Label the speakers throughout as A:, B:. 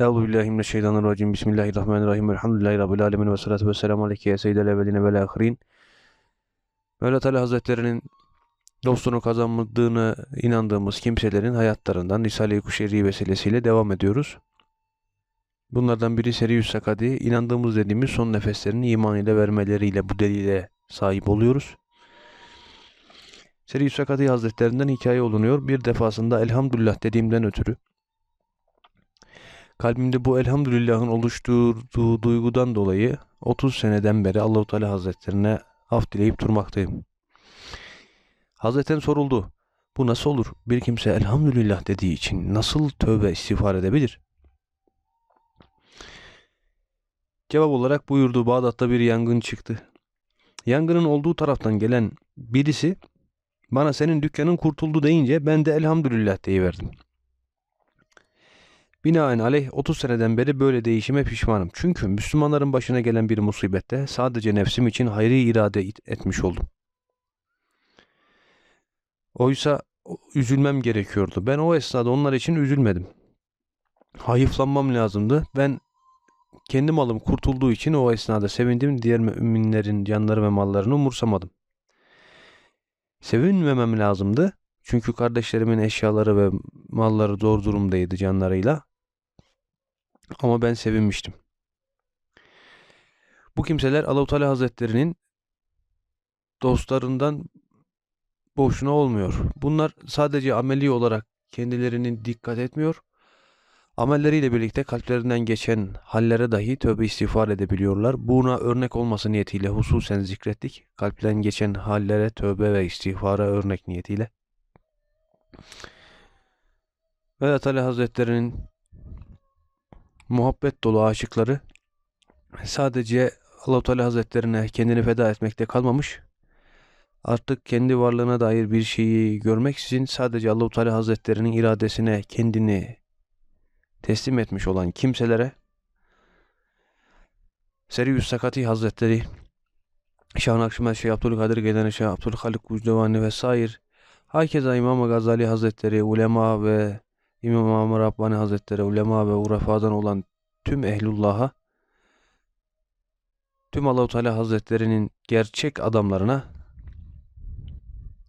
A: Euzu billahi mineşşeytanirracim. Bismillahirrahmanirrahim. Elhamdülillahi rabbil alamin ve salatu vesselamu aleyke ya seyyidel evvelin ve'l ahirin. Mevla Teala Hazretlerinin dostunu kazanmadığını inandığımız kimselerin hayatlarından Risale-i Kuşeyri vesilesiyle devam ediyoruz. Bunlardan biri Seriüs Sakadi, inandığımız dediğimiz son nefeslerini iman ile vermeleriyle bu delile sahip oluyoruz. Seriüs Sakadi Hazretlerinden hikaye olunuyor. Bir defasında elhamdülillah dediğimden ötürü kalbimde bu elhamdülillahın oluşturduğu duygudan dolayı 30 seneden beri Allahu Teala Hazretlerine af dileyip durmaktayım. Hazretten soruldu. Bu nasıl olur? Bir kimse elhamdülillah dediği için nasıl tövbe istiğfar edebilir? Cevap olarak buyurdu Bağdat'ta bir yangın çıktı. Yangının olduğu taraftan gelen birisi bana senin dükkanın kurtuldu deyince ben de elhamdülillah deyiverdim. Binaenaleyh 30 seneden beri böyle değişime pişmanım. Çünkü Müslümanların başına gelen bir musibette sadece nefsim için hayri irade etmiş oldum. Oysa üzülmem gerekiyordu. Ben o esnada onlar için üzülmedim. Hayıflanmam lazımdı. Ben kendi malım kurtulduğu için o esnada sevindim. Diğer müminlerin canları ve mallarını umursamadım. Sevinmemem lazımdı. Çünkü kardeşlerimin eşyaları ve malları zor durumdaydı canlarıyla. Ama ben sevinmiştim. Bu kimseler Allahu Teala Hazretlerinin dostlarından boşuna olmuyor. Bunlar sadece ameli olarak kendilerini dikkat etmiyor. Amelleriyle birlikte kalplerinden geçen hallere dahi tövbe istiğfar edebiliyorlar. Buna örnek olması niyetiyle hususen zikrettik. Kalpten geçen hallere tövbe ve istiğfara örnek niyetiyle. Ve Teala Hazretlerinin muhabbet dolu aşıkları sadece Allah-u Teala Hazretlerine kendini feda etmekte kalmamış. Artık kendi varlığına dair bir şeyi görmek için sadece Allah-u Teala Hazretlerinin iradesine kendini teslim etmiş olan kimselere Seriüs Sakati Hazretleri Şah Nakşimen Şeyh Abdülkadir Geylani Şeyh Abdülhalik Gucdevani vesaire Hakeza İmam Gazali Hazretleri, ulema ve İmam Rabbani Hazretleri, ulema ve urefadan olan tüm ehlullah'a, tüm Allahu Teala Hazretlerinin gerçek adamlarına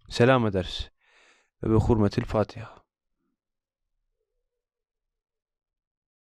A: selam ederiz. Ve bi hurmetil Fatiha.